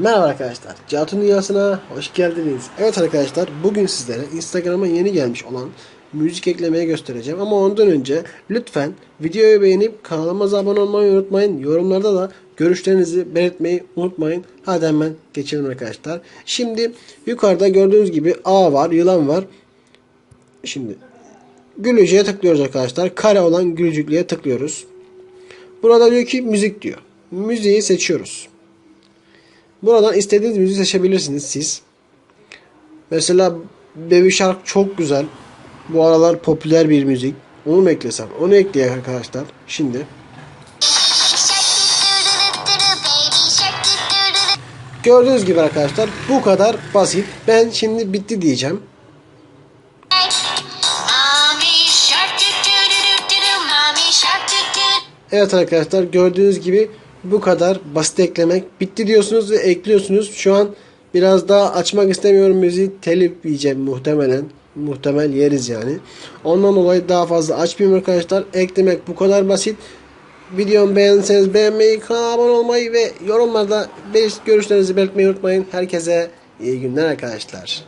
Merhaba arkadaşlar. Catun Dünyası'na hoş geldiniz. Evet arkadaşlar bugün sizlere Instagram'a yeni gelmiş olan müzik eklemeyi göstereceğim. Ama ondan önce lütfen videoyu beğenip kanalıma abone olmayı unutmayın. Yorumlarda da görüşlerinizi belirtmeyi unutmayın. Hadi hemen geçelim arkadaşlar. Şimdi yukarıda gördüğünüz gibi A var, yılan var. Şimdi gülücüğe tıklıyoruz arkadaşlar. Kare olan gülücüklüğe tıklıyoruz. Burada diyor ki müzik diyor. Müziği seçiyoruz. Buradan istediğiniz müziği seçebilirsiniz siz. Mesela Baby Shark çok güzel. Bu aralar popüler bir müzik. Onu mu eklesem? Onu ekleyek arkadaşlar. Şimdi. Gördüğünüz gibi arkadaşlar bu kadar basit. Ben şimdi bitti diyeceğim. Evet arkadaşlar gördüğünüz gibi bu kadar basit eklemek. Bitti diyorsunuz ve ekliyorsunuz. Şu an biraz daha açmak istemiyorum müziği. Telif yiyeceğim muhtemelen. Muhtemel yeriz yani. Ondan dolayı daha fazla açmayayım arkadaşlar. Eklemek bu kadar basit. Videomu beğendiyseniz beğenmeyi, kanala abone olmayı ve yorumlarda görüşlerinizi belirtmeyi unutmayın. Herkese iyi günler arkadaşlar.